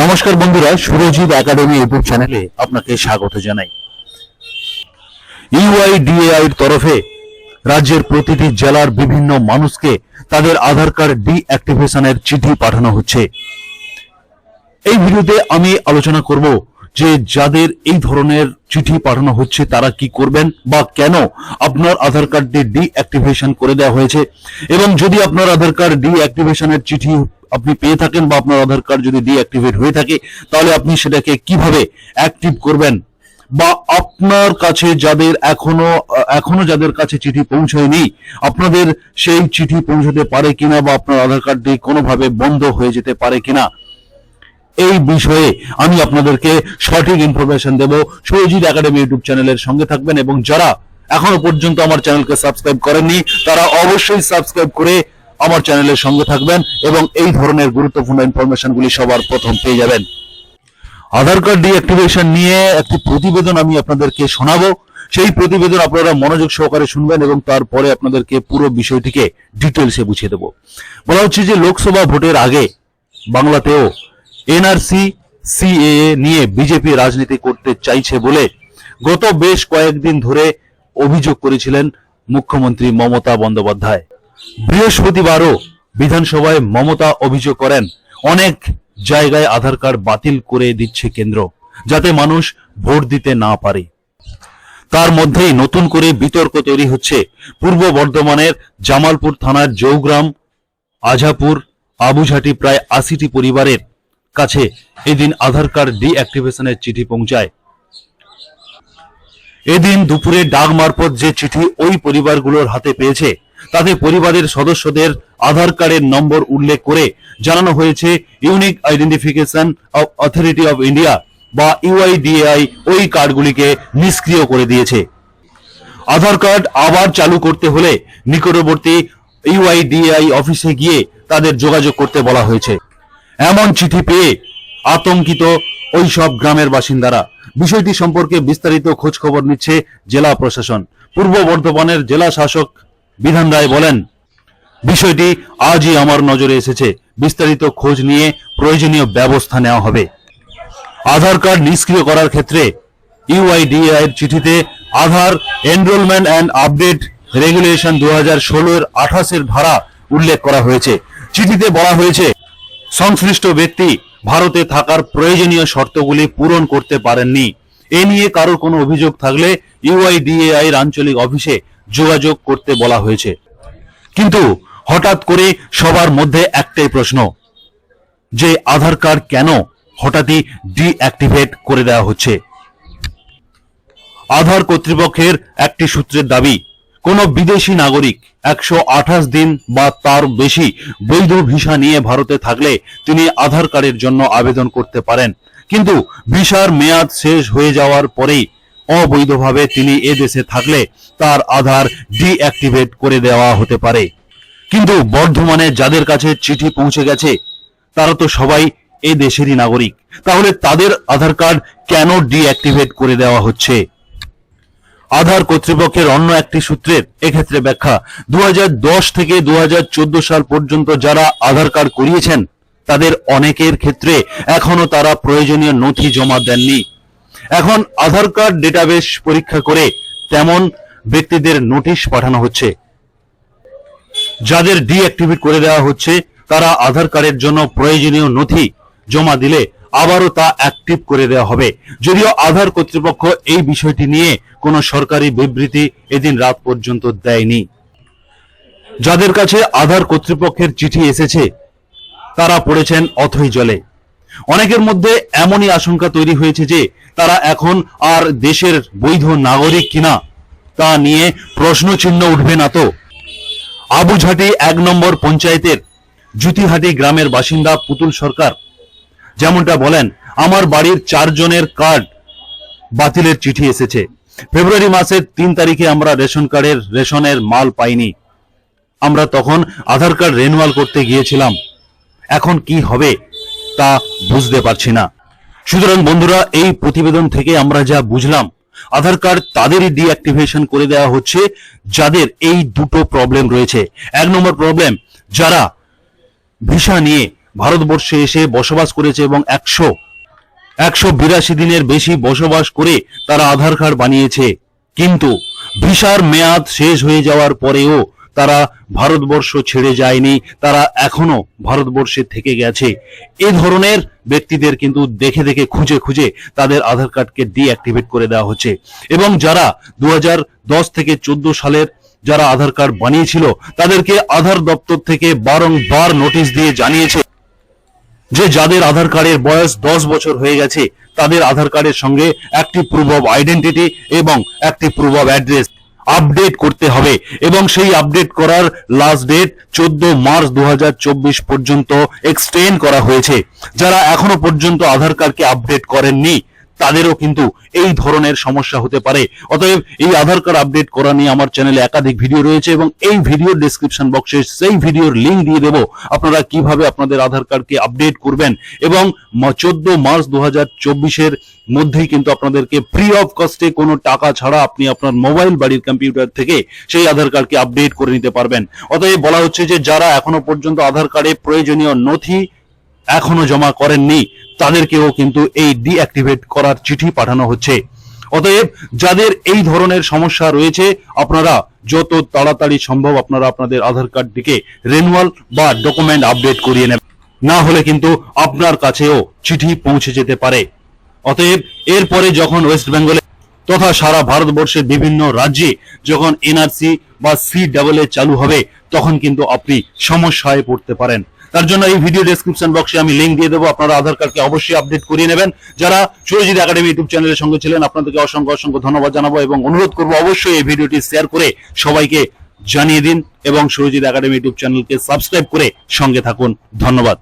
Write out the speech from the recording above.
নমস্কার বন্ধুরা, Surajit academy YouTube চ্যানেলে আপনাকে স্বাগত জানাই। ইউআইডিএআই এর তরফে রাজ্যের প্রতিটি জেলার বিভিন্ন মানুষকে তাদের আধার কার্ড ডিঅ্যাক্টিভেশনের চিঠি পাঠানো হচ্ছে। এই ভিডিওতে আমি আলোচনা করব যে যাদের এই ধরনের চিঠি পাঠানো হচ্ছে, তারা কি করবেন বা কেন আপনার আধার কার্ডটি ডিঅ্যাক্টিভেশন করে দেওয়া হয়েছে? এবং যদি আপনার আধার কার্ড ডিঅ্যাক্টিভেশনের চিঠি আপনি পেয়ে থাকেন বা আপনার আধার কার্ড যদি ডিঅ্যাক্টিভেট হয়ে থাকে, তাহলে আপনি সেটাকে কীভাবে অ্যাক্টিভ করবেন? বা আপনার কাছে যাদের এখনও এখনও যাদের কাছে চিঠি পৌঁছয়নি, আপনাদের সেই চিঠি পৌঁছতে পারে কিনা বা আপনার আধার কার্ডটি কোনোভাবে বন্ধ হয়ে যেতে পারে কিনা? এই বিষয়ে আমি আপনাদেরকে সঠিক ইনফরমেশন দেব। সুরজিৎ একাডেমি ইউটিউব চ্যানেলের সঙ্গে থাকবেন এবং যারা এখনও পর্যন্ত আমার চ্যানেলকে সাবস্ক্রাইব করেননি, তারা অবশ্যই সাবস্ক্রাইব করে আমার চ্যানেলের সঙ্গে থাকবেন এবং এই ধরনের গুরুত্বপূর্ণ ইনফরমেশনগুলি সবার প্রথম পেয়ে যাবেন। আধার কার্ড ডিঅ্যাক্টিভেশন নিয়ে একটি প্রতিবেদন আমি আপনাদেরকে শোনাবো। সেই প্রতিবেদন আপনারা মনোযোগ সহকারে শুনবেন এবং তারপরে আপনাদেরকে পুরো বিষয়টিকে ডিটেলসে বুঝিয়ে দেবো। বলা হচ্ছে যে লোকসভা ভোটের আগে বাংলাতেও এনআরসি, সিএএ নিয়ে বিজেপি রাজনীতি করতে চাইছে বলে গত বেশ কয়েকদিন ধরে অভিযোগ করেছিলেন মুখ্যমন্ত্রী মমতা বন্দ্যোপাধ্যায়। বৃহস্পতিবারও বিধানসভায় মমতা অভিযোগ করেন, অনেক জায়গায় আধার কার্ড বাতিল করে দিচ্ছে কেন্দ্র, যাতে মানুষ ভোট দিতে না পারে। তার মধ্যেই নতুন করে বিতর্ক তৈরি হচ্ছে পূর্ব বর্ধমানের জামালপুর থানার জৌগ্রাম আঝাপুর আবুঝাটি প্রায় আশিটি পরিবারের কাছে এদিন আধার কার্ড ডিঅ্যাক্টিভেশনের চিঠি পৌঁছায়। এদিন দুপুরে ডাক মারফত যে চিঠি ওই পরিবারগুলোর হাতে পেয়েছে তাতে পরিবারের সদস্যদের আধার কার্ডের নম্বর উল্লেখ করে জানানো হয়েছে, unique identification of authority of India বা ইউআইডিএআই ওই কার্ডগুলিকে নিষ্ক্রিয় করে দিয়েছে। আধার কার্ড আবার চালু করতে হলে নিকটবর্তী ইউআইডিআই অফিসে গিয়ে তাদের যোগাযোগ করতে বলা হয়েছে। এমন চিঠি পেয়ে আতঙ্কিত ওই সব গ্রামের বাসিন্দারা। বিষয়টি সম্পর্কে বিস্তারিত খোঁজ খবর নিচ্ছে জেলা প্রশাসন। পূর্ব বর্ধমানের জেলা শাসক বিধান রায় বলেন, বিষয়টি আজই আমার নজরে এসেছে। বিস্তারিত খোঁজ নিয়ে প্রয়োজনীয় ব্যবস্থা নেওয়া হবে। আধার কার্ড নিষ্ক্রিয় করার ক্ষেত্রে ইউআইডিএআই এর চিঠিতে Aadhaar enrolment and update regulation দু হাজার ষোলোর আঠাশের ধারা উল্লেখ করা হয়েছে। চিঠিতে বলা হয়েছে, সংশ্লিষ্ট ব্যক্তি ভারতে থাকার প্রয়োজনীয় শর্তগুলি পূরণ করতে পারেননি। এ নিয়ে কারোর কোনো অভিযোগ থাকলে ইউআইডিএআই এর আঞ্চলিক অফিসে যোগাযোগ করতে বলা হয়েছে। কিন্তু হঠাৎ করে সবার মধ্যে একটাই প্রশ্ন, যে আধার কার্ড কেন হঠাৎই ডিঅ্যাক্টিভেট করে দেওয়া হচ্ছে? আধার কর্তৃপক্ষের একটি সূত্রের দাবি, কোন বিদেশি নাগরিক একশো আঠাশ দিন বা তার বেশি বৈধ ভিসা নিয়ে ভারতে থাকলে তিনি আধার কার্ডের জন্য আবেদন করতে পারেন। কিন্তু ভিসার মেয়াদ শেষ হয়ে যাওয়ার পরেই অবৈধভাবে তিনি এ দেশে থাকলে তার আধার ডিঅ্যাক্টিভেট করে দেওয়া হতে পারে। কিন্তু বর্ধমানে যাদের কাছে চিঠি পৌঁছে গেছে, তারা তো সবাই এ দেশেরই নাগরিক। তাহলে তাদের আধার কার্ড কেন ডিঅ্যাক্টিভেট করে দেওয়া হচ্ছে? আধার কর্তৃপক্ষের অন্য একটি সূত্রের এক্ষেত্রে ব্যাখ্যা দু হাজার দশ থেকে দু হাজার চোদ্দ সাল পর্যন্ত যারা আধার কার্ড করিয়েছেন তাদের অনেকের ক্ষেত্রে এখনও তারা প্রয়োজনীয় নথি জমা দেননি। এখন আধার কার্ড ডেটাবেস পরীক্ষা করে তেমন ব্যক্তিদের নোটিশ পাঠানো হচ্ছে। যাদের ডিঅ্যাক্টিভেট করে দেওয়া হচ্ছে, তারা আধার কার্ডের জন্য প্রয়োজনীয় নথি জমা দিলে আবারও তা অ্যাক্টিভ করে দেওয়া হবে। যদিও আধার কর্তৃপক্ষ এই বিষয়টি নিয়ে কোনো সরকারি বিবৃতি এদিন রাত পর্যন্ত দেয়নি। যাদের কাছে আধার কর্তৃপক্ষের চিঠি এসেছে তারা পড়েছেন অথই জলে। অনেকের মধ্যে এমনই আশঙ্কা তৈরি হয়েছে যে তারা এখন আর দেশের বৈধ নাগরিক কিনা, তা নিয়ে প্রশ্ন চিহ্ন উঠবে না তো। আবুঝাটি এক নম্বর পঞ্চায়েতের জুতিহাটি গ্রামের বাসিন্দা পুতুল সরকার। যেমনটা বলেন, আমার বাড়ির চারজনের কার্ড বাতিলের চিঠি এসেছে। ফেব্রুয়ারি মাসের তিন তারিখে আমরা রেশন কার্ডের রেশনের মাল পাইনি। আমরা তখন আধার কার্ড রেনুয়াল করতে গিয়েছিলাম। এখন কি হবে তা বুঝতে পারছি না। সুতরাং বন্ধুরা, এই প্রতিবেদন থেকে আমরা যা বুঝলাম আধার কার্ড তাদেরই ডিঅ্যাক্টিভেশন করে দেওয়া হচ্ছে, যাদের এই দুটো প্রবলেম রয়েছে। এক নম্বর প্রবলেম যারা ভিসা নিয়ে ভারতবর্ষে এসে বসবাস করেছে এবং একশো একশো বিরাশি দিনের বেশি বসবাস করে তারা আধার কার্ড বানিয়েছে। কিন্তু ভিসার মেয়াদ শেষ হয়ে যাওয়ার পরেও তারা ভারতবর্ষ ছেড়ে যায়নি, তারা এখনও ভারতবর্ষে থেকে গেছে। এই ধরনের ব্যক্তিদের কিন্তু দেখে দেখে, খুঁজে খুঁজে তাদের আধার কার্ডকে ডিঅ্যাক্টিভেট করে দেওয়া হচ্ছে। এবং যারা দু হাজার দশ থেকে চোদ্দ সালের যারা আধার কার্ড বানিয়েছিল, তাদেরকে আধার দপ্তর থেকে বারংবার নোটিশ দিয়ে জানিয়েছে যে যাদের আধার কার্ডের বয়স দশ বছর হয়ে গেছে, তাদের আধার কার্ডের সঙ্গে একটি প্রুফ অফ আইডেন্টিটি এবং একটি প্রুফ অফ অ্যাড্রেস আপডেট করতে হবে এবং সেই আপডেট করার লাস্ট ডেট চোদ্দ মার্চ দু হাজার চব্বিশ পর্যন্ত এক্সটেন্ড করা হয়েছে। যারা এখনও পর্যন্ত আধার কার্ডকে আপডেট করেননি তাদেরও কিন্তু এই ধরনের সমস্যা হতে পারে। অতএব এই আধার কার্ড আপডেট করা নিয়ে আমার চ্যানেলে একাধিক ভিডিও রয়েছে এবং এই ভিডিওর ডেসক্রিপশন বক্সে সেই ভিডিওর লিংক দিয়ে দেবো। আপনারা কীভাবে আপনাদের আধার কার্ডকে আপডেট করবেন এবং চোদ্দ মার্চ দু হাজার চব্বিশের মধ্যেই কিন্তু আপনাদেরকে ফ্রি অফ কস্টে কোনো টাকা ছাড়া আপনি আপনার মোবাইল বাড়ির কম্পিউটার থেকে সেই আধার কার্ডকে আপডেট করে নিতে পারবেন। অতএব বলা হচ্ছে যে যারা এখনও পর্যন্ত আধার কার্ডে প্রয়োজনীয় নথি এখনও জমা করেননি। তাদেরকেও কিন্তু এই ডিঅ্যাক্টিভেট করার চিঠি পাঠানো হচ্ছে। অতএব যাদের এই ধরনের সমস্যা রয়েছে, আপনারা যত তাড়াতাড়ি সম্ভব আপনারা আপনাদের আধার কার্ডটিকে রেনুয়াল বা ডকুমেন্ট আপডেট করিয়ে নেবেন। না হলে কিন্তু আপনার কাছেও চিঠি পৌঁছে যেতে পারে। অতএব এরপরে যখন ওয়েস্ট বেঙ্গলে তথা সারা ভারতবর্ষের বিভিন্ন রাজ্যে যখন এনআরসি বা সি ডাবল এ চালু হবে, তখন কিন্তু আপনি সমস্যায় পড়তে পারেন। তার জন্য এই ভিডিও ডেসক্রিপশন বক্সে আমি লিংক দিয়ে দেবো। আপনারা আধার কার্ডকে অবশ্যই আপডেট করিয়ে নেবেন। যারা সুরজিৎ একাডেমি ইউটিউব চ্যানেলের সঙ্গে ছিলেন, আপনাদেরকে অসংখ্য অসংখ্য ধন্যবাদ জানাব এবং অনুরোধ করব অবশ্যই এই ভিডিওটি শেয়ার করে সবাইকে জানিয়ে দিন এবং সুরজিৎ একাডেমি ইউটিউব চ্যানেলকে সাবস্ক্রাইব করে সঙ্গে থাকুন। ধন্যবাদ।